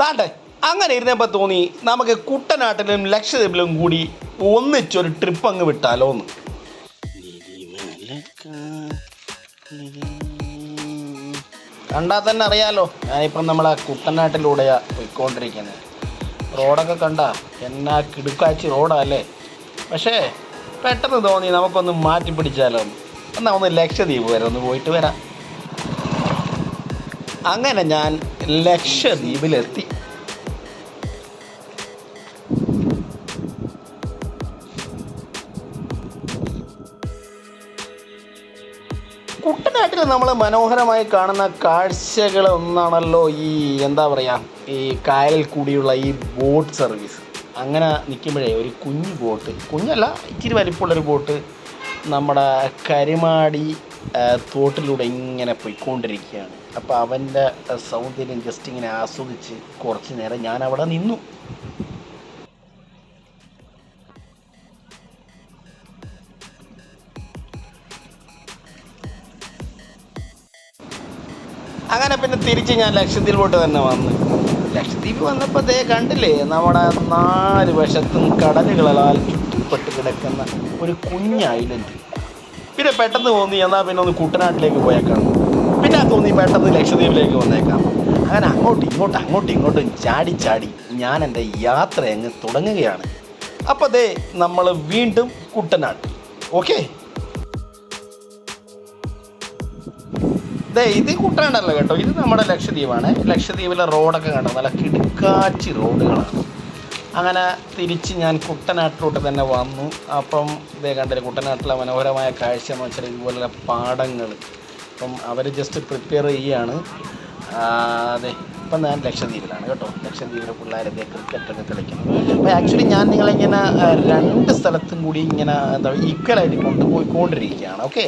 ദാണ്ടെ അങ്ങനെ ഇരുന്നപ്പോൾ തോന്നി നമുക്ക് കുട്ടനാട്ടിലും ലക്ഷദ്വീപിലും കൂടി ഒന്നിച്ചൊരു ട്രിപ്പ് അങ്ങ് വിട്ടാലോ എന്ന് കണ്ടാൽ തന്നെ അറിയാലോ ഞാനിപ്പം നമ്മളെ കുട്ടനാട്ടിലൂടെയാണ് പോയിക്കൊണ്ടിരിക്കുന്നത് റോഡൊക്കെ കണ്ട എന്നാ കിടുക്കാച്ചി റോഡല്ലേ? പക്ഷേ പെട്ടെന്ന് തോന്നി നമുക്കൊന്ന് മാറ്റി പിടിച്ചാലോ എന്നാൽ ഒന്ന് ലക്ഷദ്വീപ് വരെ ഒന്ന് പോയിട്ട് വരാം. അങ്ങനെ ഞാൻ ലക്ഷദ്വീപിലെത്തി. കുട്ടനാട്ടിൽ നമ്മൾ മനോഹരമായി കാണുന്ന കാഴ്ചകൾ ഒന്നാണല്ലോ ഈ എന്താ പറയുക ഈ കായലിൽ കൂടിയുള്ള ഈ ബോട്ട് സർവീസ്. അങ്ങനെ നിൽക്കുമ്പോഴേ ഒരു കുഞ്ഞു ബോട്ട്. കുഞ്ഞല്ല ഇച്ചിരി വലിപ്പമുള്ളൊരു ബോട്ട്. നമ്മുടെ കരിമാടി തോട്ടിലൂടെ ഇങ്ങനെ പോയിക്കൊണ്ടിരിക്കുകയാണ്. അപ്പോൾ അവന്റെ സൗന്ദര്യം ജസ്റ്റ് ഇങ്ങനെ ആസ്വദിച്ച് കുറച്ച് നേരം ഞാൻ അവിടെ നിന്നു. അങ്ങനെ പിന്നെ തിരിച്ച് ഞാൻ ലക്ഷദ്വീപിലോട്ട് തന്നെ വന്നു. ലക്ഷദ്വീപ് വന്നപ്പോൾ ദേ കണ്ടില്ലേ നമ്മുടെ നാല് വശത്തും കടലുകളാൽ ചുറ്റപ്പെട്ട് കിടക്കുന്ന ഒരു കുഞ്ഞ് ഐലൻഡ് പിന്നെ പെട്ടെന്ന് തോന്നി എന്നാൽ പിന്നെ ഒന്ന് കുട്ടനാട്ടിലേക്ക് പോയേക്കാം. പിന്നെ തോന്നി പെട്ടെന്ന് ലക്ഷദ്വീപിലേക്ക് വന്നേക്കാം. അങ്ങനെ അങ്ങോട്ടും ഇങ്ങോട്ടും അങ്ങോട്ടും ഇങ്ങോട്ടും ചാടി ചാടി ഞാൻ എന്റെ യാത്ര അങ്ങ് തുടങ്ങുകയാണ്. അപ്പോൾ ദേ നമ്മൾ വീണ്ടും കുട്ടനാട്. ഓക്കെ? ദേ ഇത് കുട്ടനാടല്ല കേട്ടോ. ഇത് നമ്മുടെ ലക്ഷദ്വീപാണ്. ലക്ഷദ്വീപിലെ റോഡൊക്കെ കണ്ടോ? നല്ല കിടുക്കാച്ചി റോഡുകളാണ്. അങ്ങനെ തിരിച്ച് ഞാൻ കുട്ടനാട്ടിലോട്ട് തന്നെ വന്നു. അപ്പം ഇതേ കണ്ടില്ല കുട്ടനാട്ടിലെ മനോഹരമായ കാഴ്ച എന്ന് വെച്ചാൽ ഇതുപോലുള്ള പാടങ്ങൾ. അപ്പം അവർ ജസ്റ്റ് പ്രിപ്പയർ ചെയ്യുകയാണ് അതെ ഇപ്പം ഞാൻ ലക്ഷദ്വീപിലാണ് കേട്ടോ. ലക്ഷദ്വീപിലെ പിള്ളേരൊക്കെ ക്രിക്കറ്റൊക്കെ കളിക്കുന്നത് അപ്പോൾ ആക്ച്വലി ഞാൻ നിങ്ങളിങ്ങനെ രണ്ട് സ്ഥലത്തും കൂടി ഇങ്ങനെ എന്താ ഈക്വലായിട്ട് കൊണ്ടുപോയിക്കൊണ്ടിരിക്കുകയാണ്. ഓക്കെ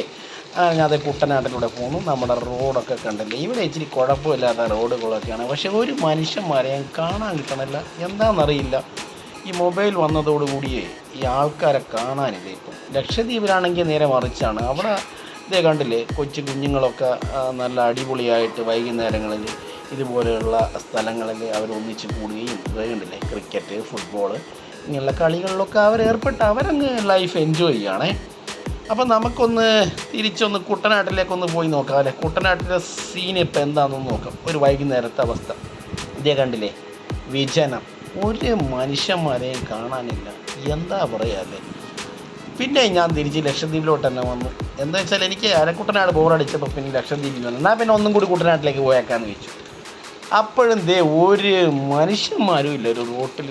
ഞാൻ അത് കുട്ടനാട്ടിലൂടെ പോകുന്നു നമ്മുടെ റോഡൊക്കെ കണ്ടില്ലേ? ഇവിടെ ഇച്ചിരി കുഴപ്പമില്ലാത്ത റോഡുകളൊക്കെയാണ് പക്ഷേ ഒരു മനുഷ്യന്മാരെ ഞാൻ കാണാൻ കിട്ടണില്ല. എന്താണെന്നറിയില്ല. ഈ മൊബൈൽ വന്നതോടുകൂടിയേ ഈ ആൾക്കാരെ കാണാനില്ല ഇപ്പം? ലക്ഷദ്വീപിലാണെങ്കിൽ നേരെ മറിച്ചാണ്. അവിടെ ഇതേ കണ്ടില്ലേ കൊച്ചു കുഞ്ഞുങ്ങളൊക്കെ നല്ല അടിപൊളിയായിട്ട് വൈകുന്നേരങ്ങളിൽ ഇതുപോലെയുള്ള സ്ഥലങ്ങളിൽ അവർ ഒന്നിച്ച് കൂടുകയും ഇതേ കണ്ടില്ലേ ക്രിക്കറ്റ് ഫുട്ബോൾ ഇങ്ങനെയുള്ള കളികളിലൊക്കെ അവർ ഏർപ്പെട്ട് അവരങ്ങ് ലൈഫ് എൻജോയ് ചെയ്യുകയാണേ അപ്പം നമുക്കൊന്ന് തിരിച്ചൊന്ന് കുട്ടനാട്ടിലേക്കൊന്ന് പോയി നോക്കാം അല്ലേ? കുട്ടനാട്ടിലെ സീൻ ഇപ്പം എന്താണെന്ന് നോക്കാം. ഒരു വൈകുന്നേരത്തെ അവസ്ഥ. ഇതേ കണ്ടില്ലേ വിജനം. ഒരു മനുഷ്യന്മാരെയും കാണാനില്ല. എന്താ പറയാല്ലേ പിന്നെ ഞാൻ തിരിച്ച് ലക്ഷദ്വീപിലോട്ട് തന്നെ വന്നു. എന്താ വെച്ചാൽ എനിക്ക് അരക്കുട്ടനാട് ബോറടിച്ചപ്പോൾ പിന്നെ ലക്ഷദ്വീപിൽ വന്നു. എന്നാൽ പിന്നെ ഒന്നും കൂടി കുട്ടനാട്ടിലേക്ക് പോയേക്കാന്ന് വെച്ചു അപ്പോഴും ദേ ഒരു മനുഷ്യന്മാരും ഇല്ല ഒരു റോട്ടിൽ.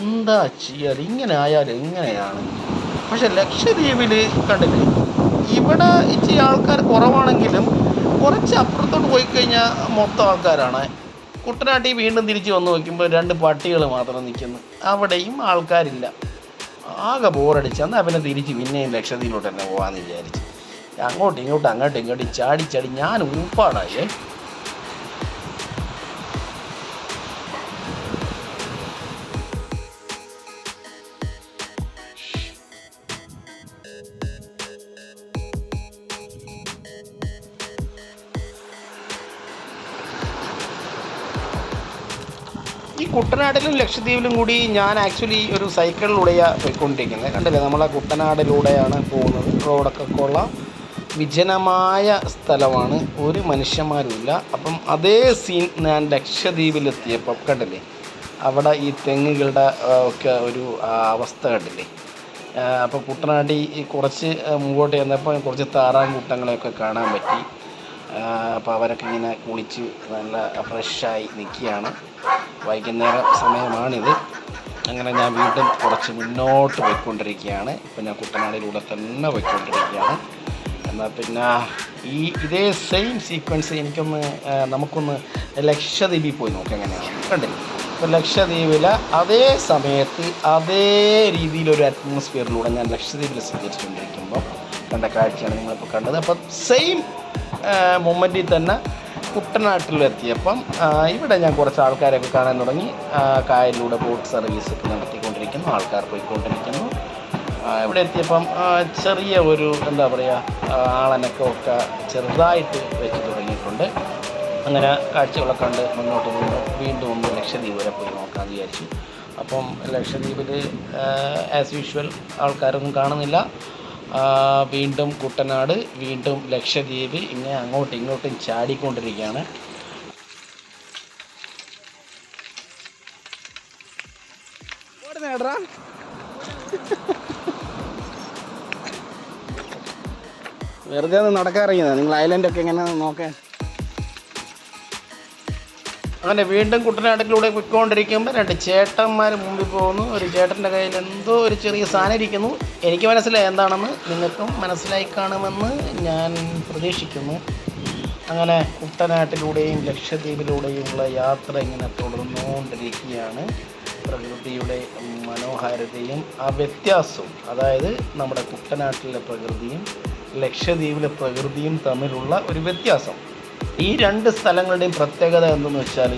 എന്താ ചെയ്യാൻ ഇങ്ങനെ ആയാലും എങ്ങനെയാണ്? പക്ഷെ ലക്ഷദ്വീപിൽ കണ്ടില്ലേ? ഇവിടെ ഇച്ചിരി ആൾക്കാർ കുറവാണെങ്കിലും കുറച്ച് അപ്പുറത്തോട്ട് പോയി കഴിഞ്ഞാൽ മൊത്തം ആൾക്കാരാണ്. കുട്ടനാട്ടിൽ വീണ്ടും തിരിച്ചു വന്ന് നോക്കുമ്പോൾ രണ്ട് പട്ടികൾ മാത്രം നിൽക്കുന്നു അവിടെയും ആൾക്കാരില്ല. ആകെ ബോറടിച്ച് എന്നാൽ പിന്നെ തിരിച്ച് പിന്നെയും ലക്ഷദ്വീപിലോട്ട് തന്നെ പോകാമെന്ന് വിചാരിച്ച്. അങ്ങോട്ടും ഇങ്ങോട്ടും അങ്ങോട്ടും ഇങ്ങോട്ടും ചാടി ചാടി ഞാൻ ഊപ്പാടായേ കുട്ടനാട്ടിലും ലക്ഷദ്വീപിലും കൂടി ഞാൻ ആക്ച്വലി ഒരു സൈക്കിളിലൂടെയാണ് പോയിക്കൊണ്ടിരിക്കുന്നത് കണ്ടില്ലേ? നമ്മൾ നമ്മളെ കുട്ടനാടിലൂടെയാണ് പോകുന്നത്. റോഡൊക്കെ കൊള്ളാം. വിജനമായ സ്ഥലമാണ്. ഒരു മനുഷ്യന്മാരുമില്ല. അപ്പം അതേ സീൻ ഞാൻ ലക്ഷദ്വീപിലെത്തിയപ്പോൾ കണ്ടില്ലേ? അവിടെ ഈ തെങ്ങുകളുടെ ഒക്കെ ഒരു അവസ്ഥ കണ്ടില്ലേ? അപ്പോൾ കുട്ടനാടി ഈ കുറച്ച് ആ, മുമ്പോട്ട് ചെന്നപ്പോൾ കുറച്ച് താറാൻകൂട്ടങ്ങളെയൊക്കെ കാണാൻ പറ്റി. അപ്പോൾ അവരൊക്കെ ഇങ്ങനെ കുളിച്ച് നല്ല ഫ്രഷായി നിൽക്കുകയാണ്. വൈകുന്നേരം സമയമാണിത്. അങ്ങനെ ഞാൻ വീണ്ടും കുറച്ച് മുന്നോട്ട് പോയിക്കൊണ്ടിരിക്കുകയാണ്. ഇപ്പം ഞാൻ കുട്ടനാടിലൂടെ തന്നെ പോയിക്കൊണ്ടിരിക്കുകയാണ്. എന്നാൽ പിന്നെ ഈ ഇതേ സെയിം സീക്വൻസ് എനിക്കൊന്ന് നമുക്കൊന്ന് ലക്ഷദ്വീപിൽ പോയി നോക്കാം എങ്ങനെയാണ് കണ്ടില്ല ഇപ്പോൾ ലക്ഷദ്വീപിൽ അതേ സമയത്ത് അതേ രീതിയിലൊരു അറ്റ്മോസ്ഫിയറിലൂടെ ഞാൻ ലക്ഷദ്വീപിൽ സഞ്ചരിച്ചുകൊണ്ടിരിക്കുമ്പോൾ കണ്ട കാഴ്ചയാണ് നിങ്ങളിപ്പോൾ കണ്ടത്. അപ്പം സെയിം മൊമെന്റിൽ തന്നെ കുട്ടനാട്ടിലെത്തിയപ്പം ഇവിടെ ഞാൻ കുറച്ച് ആൾക്കാരൊക്കെ കാണാൻ തുടങ്ങി. കായലിലൂടെ ബോട്ട് സർവീസ് ഒക്കെ നടത്തിക്കൊണ്ടിരിക്കുന്നു. ആൾക്കാർ പോയിക്കൊണ്ടിരിക്കുന്നു. ഇവിടെ എത്തിയപ്പം ചെറിയ ഒരു എന്താ പറയുക ആളനക്കമൊക്കെ ചെറുതായിട്ട് വെച്ച് തുടങ്ങിയിട്ടുണ്ട്. അങ്ങനെ കാഴ്ചകളൊക്കെ കണ്ട് മുന്നോട്ട് പോകുന്നു. വീണ്ടും ഒന്ന് ലക്ഷദ്വീപ് വരെ പോയി നോക്കാമെന്ന് വിചാരിച്ചു. അപ്പം ലക്ഷദ്വീപിൽ ആസ് യൂഷ്വൽ ആൾക്കാരൊന്നും കാണുന്നില്ല. വീണ്ടും കുട്ടനാട് വീണ്ടും ലക്ഷദ്വീപ് ഇങ്ങനെ അങ്ങോട്ടും ഇങ്ങോട്ടും ചാടിക്കൊണ്ടിരിക്കുകയാണ്. വെറുതെ ഒന്ന് നടക്കാറിയുന്നത് നിങ്ങൾ ഐലൻഡൊക്കെ എങ്ങനെ നോക്കാൻ? അങ്ങനെ വീണ്ടും കുട്ടനാട്ടിലൂടെ പോയിക്കൊണ്ടിരിക്കുമ്പോൾ രണ്ട് ചേട്ടന്മാർ മുമ്പിൽ പോകുന്നു. ഒരു ചേട്ടന്റെ കയ്യിൽ എന്തോ ഒരു ചെറിയ സാധനം ഇരിക്കുന്നു. എനിക്ക് മനസ്സിലായി എന്താണെന്ന് നിങ്ങൾക്കും മനസ്സിലായി കാണുമെന്ന് ഞാൻ പ്രതീക്ഷിക്കുന്നു. അങ്ങനെ കുട്ടനാട്ടിലൂടെയും ലക്ഷദ്വീപിലൂടെയുമുള്ള യാത്ര ഇങ്ങനെ തുടർന്നുകൊണ്ടിരിക്കുകയാണ്. പ്രകൃതിയുടെ മനോഹാരിതയും ആ വ്യത്യാസവും അതായത് നമ്മുടെ കുട്ടനാട്ടിലെ പ്രകൃതിയും ലക്ഷദ്വീപിലെ പ്രകൃതിയും തമ്മിലുള്ള ഒരു വ്യത്യാസം. ഈ രണ്ട് സ്ഥലങ്ങളുടെയും പ്രത്യേകത എന്തെന്ന് വെച്ചാൽ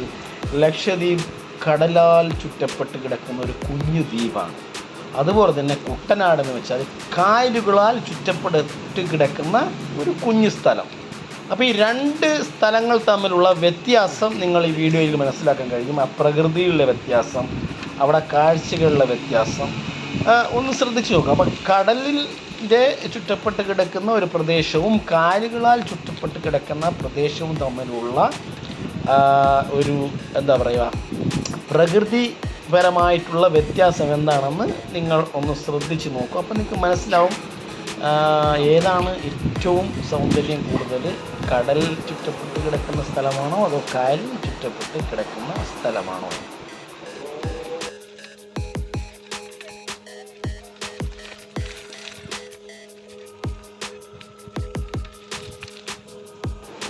ലക്ഷദ്വീപ് കടലാൽ ചുറ്റപ്പെട്ട് കിടക്കുന്ന ഒരു കുഞ്ഞു ദ്വീപാണ്. അതുപോലെ തന്നെ കുട്ടനാട് എന്ന് വെച്ചാൽ കായലുകളാൽ ചുറ്റപ്പെട്ട് കിടക്കുന്ന ഒരു കുഞ്ഞു സ്ഥലം. അപ്പോൾ ഈ രണ്ട് സ്ഥലങ്ങൾ തമ്മിലുള്ള വ്യത്യാസം നിങ്ങൾ ഈ വീഡിയോയിൽ മനസ്സിലാക്കാൻ കഴിയും. ആ പ്രകൃതിയിലുള്ള വ്യത്യാസം അവിടെ കാഴ്ചകളിലെ വ്യത്യാസം ഒന്ന് ശ്രദ്ധിച്ചു നോക്കുക അപ്പം കടലിന്റെ ചുറ്റപ്പെട്ട് കിടക്കുന്ന ഒരു പ്രദേശവും കാലുകളാൽ ചുറ്റപ്പെട്ട് കിടക്കുന്ന പ്രദേശവും തമ്മിലുള്ള ഒരു എന്താ പറയുക പ്രകൃതിപരമായിട്ടുള്ള വ്യത്യാസം എന്താണെന്ന് നിങ്ങൾ ഒന്ന് ശ്രദ്ധിച്ച് നോക്കും. അപ്പോൾ നിങ്ങൾക്ക് മനസ്സിലാവും ഏതാണ് ഏറ്റവും സൗന്ദര്യം കൂടുതൽ? കടൽ ചുറ്റപ്പെട്ട് കിടക്കുന്ന സ്ഥലമാണോ അതോ കായൽ ചുറ്റപ്പെട്ട് കിടക്കുന്ന സ്ഥലമാണോ?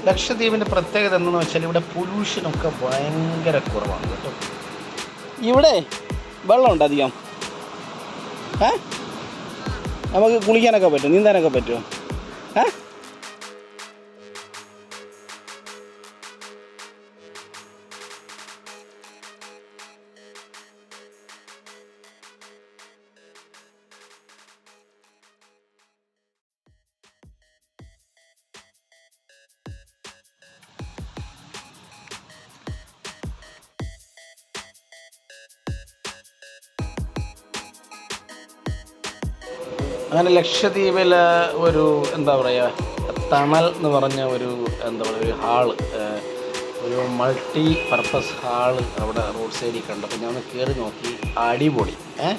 ലക്ഷദ്വീപിന്റെ പ്രത്യേകത എന്തെന്ന് വെച്ചാൽ ഇവിടെ പൊല്യൂഷനൊക്കെ ഭയങ്കര കുറവാണ് കേട്ടോ. ഇവിടെ വെള്ളമുണ്ട് അധികം. ഏ? നമുക്ക് കുളിക്കാനൊക്കെ പറ്റും നീന്താനൊക്കെ പറ്റുമോ? അങ്ങനെ ലക്ഷദ്വീപിൽ ഒരു എന്താ പറയുക തണൽ എന്ന് പറഞ്ഞ ഒരു എന്താ പറയുക ഒരു ഹാൾ ഒരു മൾട്ടി പർപ്പസ് ഹാൾ അവിടെ റോഡ് സൈഡിൽ കണ്ടു. അപ്പോൾ ഞാൻ ഒന്ന് കയറി നോക്കി. അടിപൊളി. ഏ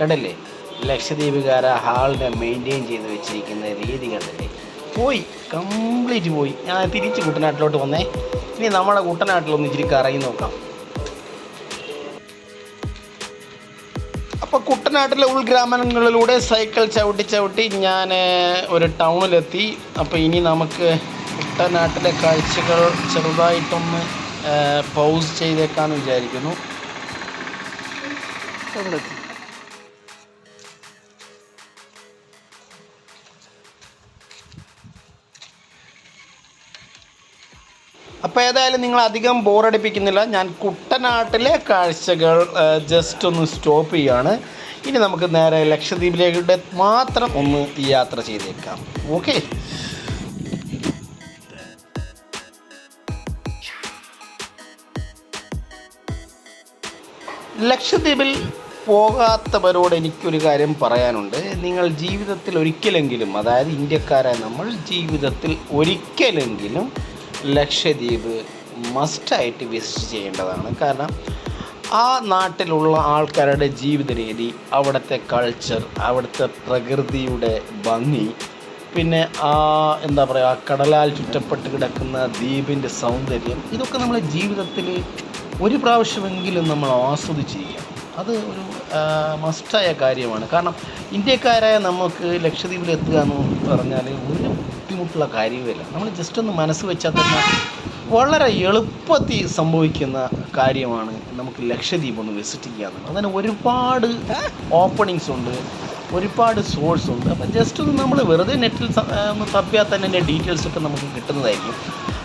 കണ്ടില്ലേ? ലക്ഷദ്വീപുകാര ഹാളിനെ മെയിന്റെയിൻ ചെയ്ത് വെച്ചിരിക്കുന്ന രീതി കണ്ടില്ലേ? പോയി. കംപ്ലീറ്റ് പോയി. ഞാൻ തിരിച്ച് കുട്ടനാട്ടിലോട്ട് വന്നേ. ഇനി നമ്മുടെ കുട്ടനാട്ടിലൊന്ന് ഇച്ചിരി കറങ്ങി നോക്കാം. അപ്പോൾ കുട്ടനാട്ടിലെ ഉൾഗ്രാമങ്ങളിലൂടെ സൈക്കിൾ ചവിട്ടി ചവിട്ടി ഞാൻ ഒരു ടൗണിലെത്തി. അപ്പോൾ ഇനി നമുക്ക് കുട്ടനാട്ടിലെ കാഴ്ചകൾ ചെറുതായിട്ടൊന്ന് പൗസ് ചെയ്തേക്കാമെന്ന് വിചാരിക്കുന്നു. അപ്പോൾ ഏതായാലും നിങ്ങൾ അധികം ബോറടിപ്പിക്കുന്നില്ല ഞാൻ കുട്ടനാട്ടിലെ കാഴ്ചകൾ ജസ്റ്റ് ഒന്ന് സ്റ്റോപ്പ് ചെയ്യുകയാണ് ഇനി നമുക്ക് നേരെ ലക്ഷദ്വീപിലേക്ക് മാത്രം ഒന്ന് യാത്ര ചെയ്തേക്കാം. ഓക്കെ ലക്ഷദ്വീപിൽ പോകാത്തവരോട് എനിക്കൊരു കാര്യം പറയാനുണ്ട്. നിങ്ങൾ ജീവിതത്തിൽ ഒരിക്കലെങ്കിലും അതായത് ഇന്ത്യക്കാരായ നമ്മൾ ജീവിതത്തിൽ ഒരിക്കലെങ്കിലും ലക്ഷദ്വീപ് മസ്റ്റായിട്ട് വിസിറ്റ് ചെയ്യേണ്ടതാണ്. കാരണം ആ നാട്ടിലുള്ള ആൾക്കാരുടെ ജീവിത രീതി അവിടുത്തെ കൾച്ചർ അവിടുത്തെ പ്രകൃതിയുടെ ഭംഗി പിന്നെ ആ എന്താ പറയുക കടലാൽ ചുറ്റപ്പെട്ട് കിടക്കുന്ന ദ്വീപിന്റെ സൗന്ദര്യം ഇതൊക്കെ നമ്മളെ ജീവിതത്തിൽ ഒരു പ്രാവശ്യമെങ്കിലും നമ്മൾ ആസ്വദിച്ചിരിക്കണം. അത് ഒരു മസ്റ്റായ കാര്യമാണ്. കാരണം ഇന്ത്യക്കാരായ നമുക്ക് ലക്ഷദ്വീപിൽ എത്തുക എന്ന് പറഞ്ഞാൽ ഒരു ബുദ്ധിമുട്ടുള്ള കാര്യമില്ല. നമ്മൾ ജസ്റ്റ് ഒന്ന് മനസ്സ് വെച്ചാൽ തന്നെ വളരെ എളുപ്പത്തിൽ സംഭവിക്കുന്ന കാര്യമാണ് നമുക്ക് ലക്ഷദ്വീപ് ഒന്ന് വിസിറ്റ് ചെയ്യുക എന്നുള്ളത് അങ്ങനെ ഒരുപാട് ഓപ്പണിങ്സ് ഉണ്ട് ഒരുപാട് സോഴ്സ് ഉണ്ട്. അപ്പം ജസ്റ്റ് ഒന്ന് നമ്മൾ വെറുതെ നെറ്റിൽ ഒന്ന് തപ്പിയാൽ തന്നെ എന്റെ ഡീറ്റെയിൽസ് ഒക്കെ നമുക്ക് കിട്ടുന്നതായിരിക്കും.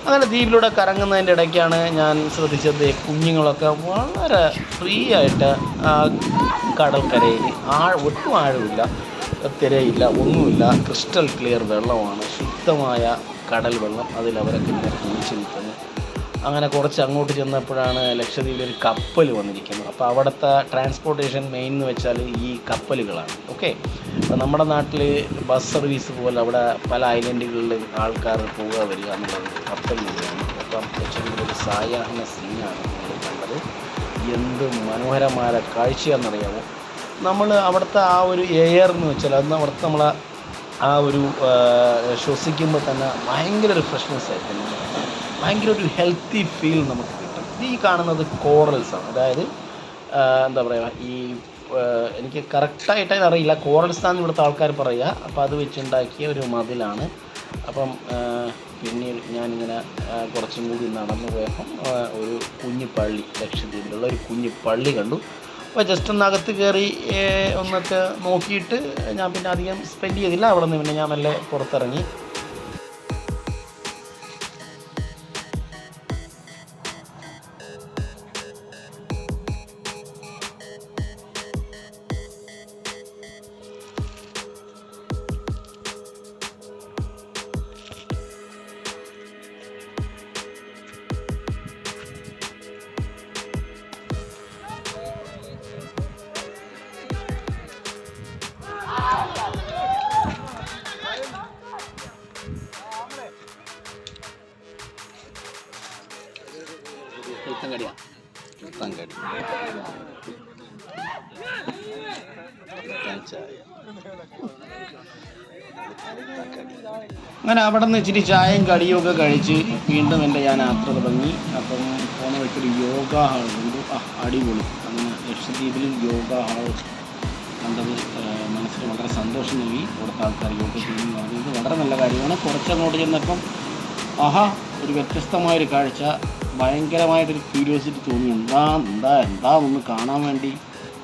അങ്ങനെ ദ്വീപിലൂടെ കറങ്ങുന്നതിന്റെ ഇടയ്ക്കാണ് ഞാൻ ശ്രദ്ധിച്ചത് കുഞ്ഞുങ്ങളൊക്കെ വളരെ ഫ്രീ ആയിട്ട് കടൽക്കരയിൽ ആ ഒട്ടും ആഴമില്ല തിരയില്ല ഒന്നുമില്ല. ക്രിസ്റ്റൽ ക്ലിയർ വെള്ളമാണ്. ശുദ്ധമായ കടൽ വെള്ളം അതിൽ അവരൊക്കെ ഇങ്ങനെ കുളിച്ച് നിൽക്കുന്നു. അങ്ങനെ കുറച്ച് അങ്ങോട്ട് ചെന്നപ്പോഴാണ് ലക്ഷദ്വീപിൽ ഒരു കപ്പൽ വന്നിരിക്കുന്നത്. അപ്പോൾ അവിടുത്തെ ട്രാൻസ്പോർട്ടേഷൻ മെയിൻ എന്ന് വെച്ചാൽ ഈ കപ്പലുകളാണ്. ഓക്കെ അപ്പോൾ നമ്മുടെ നാട്ടിൽ ബസ് സർവീസ് പോലെ അവിടെ പല ഐലൻഡുകളിൽ ആൾക്കാർ പോവുക വരിക എന്നുള്ളത് കപ്പലിലൂടെയാണ് അപ്പം ലക്ഷദ്വീപിൽ ഒരു സായാഹ്ന സീനാണ് നമ്മൾ കണ്ടത്. എന്ത് മനോഹരമായ കാഴ്ചയാണെന്നറിയാമോ? നമ്മൾ അവിടുത്തെ ആ ഒരു എയർ എന്ന് വെച്ചാൽ അന്ന് അവിടുത്തെ നമ്മൾ ആ ഒരു ശ്വസിക്കുമ്പോൾ തന്നെ ഭയങ്കര ഒരു ഫ്രഷ്നെസ് ആയിരിക്കും ഭയങ്കര ഒരു ഹെൽത്തി ഫീൽ നമുക്ക് കിട്ടും. ഈ കാണുന്നത് കോറൽസ് ആണ്. അതായത് എന്താ പറയുക ഈ എനിക്ക് കറക്റ്റായിട്ട് അറിയില്ല കോറൽസ് എന്നാണ് ഇവിടുത്തെ ആൾക്കാർ പറയുക അപ്പോൾ അത് വെച്ചുണ്ടാക്കിയ ഒരു മതിലാണ്. അപ്പം പിന്നീട് ഞാനിങ്ങനെ കുറച്ചും കൂടി നടന്നു പോയപ്പം ഒരു കുഞ്ഞു പള്ളി ലക്ഷദ്വീപിലുള്ള ഒരു കുഞ്ഞു പള്ളി കണ്ടു. അപ്പോൾ ജസ്റ്റ് ഒന്ന് അകത്ത് കയറി ഒന്നൊക്കെ നോക്കിയിട്ട് ഞാൻ പിന്നെ അധികം സ്പെൻഡ് ചെയ്തില്ല. അവിടെ നിന്ന് പിന്നെ ഞാൻ മെല്ലെ പുറത്തിറങ്ങി. അങ്ങനെ അവിടെ നിന്ന് ഇച്ചിരി ചായയും കടിയും ഒക്കെ കഴിച്ച് വീണ്ടും എന്റെ ഞാൻ യാത്ര തുടങ്ങി അപ്പം പോകുന്ന വഴിക്കൊരു യോഗ ഹാൾ കണ്ടു ആ അടിപൊളി. അങ്ങനെ ലക്ഷദ്വീപിൽ യോഗ ഹാൾ കണ്ടത് മനസ്സിന് വളരെ സന്തോഷം നൽകി. അവിടുത്തെ ആൾക്കാർ യോഗ ചെയ്യുന്നു പറഞ്ഞത് വളരെ നല്ല കാര്യമാണ്. കുറച്ചങ്ങോട്ട് ചെന്നപ്പം ആഹാ ഒരു വ്യത്യസ്തമായൊരു കാഴ്ച. ഭയങ്കരമായിട്ടൊരു ക്യൂരിയോസിറ്റി തോന്നി എന്താ എന്താ എന്താ ഒന്ന് കാണാൻ വേണ്ടി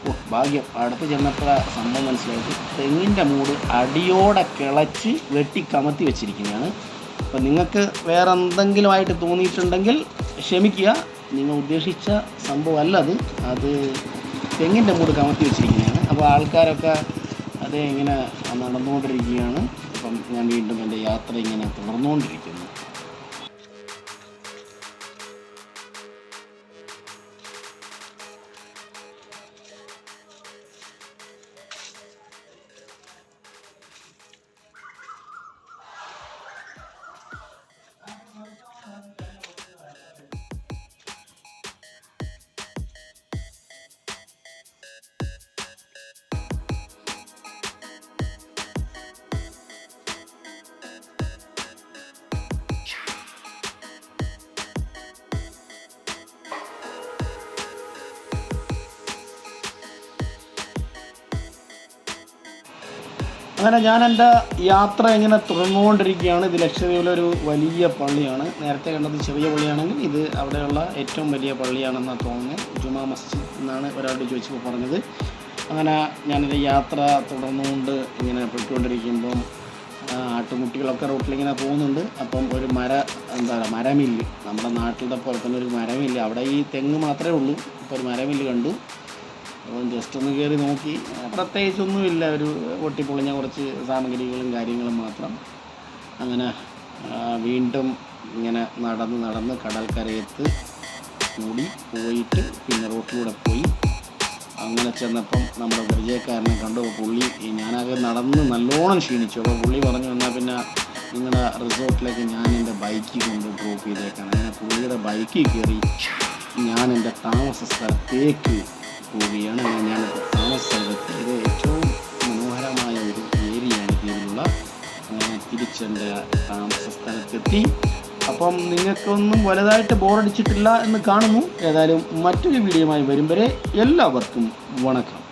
ഓ ഭാഗ്യം. അടുത്ത് ചെന്നപ്പോൾ സംഭവം മനസ്സിലായിട്ട് തെങ്ങിന്റെ മൂട് അടിയോടെ കിളച്ച് വെട്ടി കമത്തി വെച്ചിരിക്കുന്നതാണ് അപ്പോൾ നിങ്ങൾക്ക് വേറെ എന്തെങ്കിലുമായിട്ട് തോന്നിയിട്ടുണ്ടെങ്കിൽ ക്ഷമിക്കുക. നിങ്ങൾ ഉദ്ദേശിച്ച സംഭവമല്ല അത്. അത് തെങ്ങിന്റെ മൂട് കമത്തി വെച്ചിരിക്കുന്നതാണ് അപ്പോൾ ആൾക്കാരൊക്കെ അതേ ഇങ്ങനെ നടന്നുകൊണ്ടിരിക്കുകയാണ്. അപ്പം ഞാൻ വീണ്ടും എന്റെ യാത്ര ഇങ്ങനെ തുടർന്നുകൊണ്ടിരിക്കുന്നു. അങ്ങനെ ഞാൻ എന്റെ യാത്ര ഇങ്ങനെ തുടർന്നുകൊണ്ടിരിക്കുകയാണ്. ഇത് ലക്ഷദ്വീപിലെ ഒരു വലിയ പള്ളിയാണ്. നേരത്തെ കണ്ടത് ചെറിയ പള്ളിയാണെങ്കിൽ ഇത് അവിടെയുള്ള ഏറ്റവും വലിയ പള്ളിയാണെന്നാണ് തോന്നുന്നത് ജുമാ മസ്ജിദ് എന്നാണ് ഒരാളോട് ചോദിച്ചപ്പോൾ പറഞ്ഞത്. അങ്ങനെ ഞാനെന്റെ യാത്ര തുടർന്നുകൊണ്ട് ഇങ്ങനെ പോയിക്കൊണ്ടിരിക്കുമ്പം ആട്ടുമുട്ടികളൊക്കെ റോട്ടിലിങ്ങനെ പോകുന്നുണ്ട്. അപ്പം ഒരു മര എന്താ പറയുക മരമില്ല്. നമ്മുടെ നാട്ടിലത്തെ പോലെ തന്നെ ഒരു മരമില്ല. അവിടെ ഈ തെങ്ങ് മാത്രമേ ഉള്ളൂ. ഇപ്പോൾ ഒരു മരമില്ല് കണ്ടു. അപ്പം ജസ്റ്റ് ഒന്ന് കയറി നോക്കി. പ്രത്യേകിച്ചൊന്നുമില്ല ഒരു പൊട്ടിപ്പൊളിഞ്ഞ കുറച്ച് സാമഗ്രികളും കാര്യങ്ങളും മാത്രം. അങ്ങനെ വീണ്ടും ഇങ്ങനെ നടന്ന് നടന്ന് കടൽക്കരയത്ത് കൂടി പോയിട്ട് പിന്നെ റോട്ടിലൂടെ പോയി. അങ്ങനെ ചെന്നപ്പം നമ്മുടെ പരിചയക്കാരനെ കണ്ടു. പുള്ളി ഞാനാകെ നടന്ന് നല്ലോണം ക്ഷീണിച്ചു. അപ്പോൾ പുള്ളി പറഞ്ഞു എന്നാൽ പിന്നെ നിങ്ങളുടെ റിസോർട്ടിലേക്ക് ഞാൻ എന്റെ ബൈക്കിൽ കൊണ്ട് ഡ്രോപ്പ് ചെയ്തേക്കാണ്. അങ്ങനെ പുള്ളിയുടെ ബൈക്കിൽ കയറി ഞാൻ എന്റെ താമസ സ്ഥലത്തേക്ക് അങ്ങനെ ഞാൻ താമസ സ്ഥലത്ത് ഇത് ഏറ്റവും മനോഹരമായ ഒരു ഏരിയയാണ് ഇതിലുള്ള തിരിച്ചെന്റെ താമസ സ്ഥലത്തെത്തി. അപ്പം നിങ്ങൾക്കൊന്നും വലുതായിട്ട് ബോറടിച്ചിട്ടില്ല എന്ന് കാണുന്നു. ഏതായാലും മറ്റൊരു വീഡിയോയുമായി വരും വരെ എല്ലാവർക്കും വണക്കം.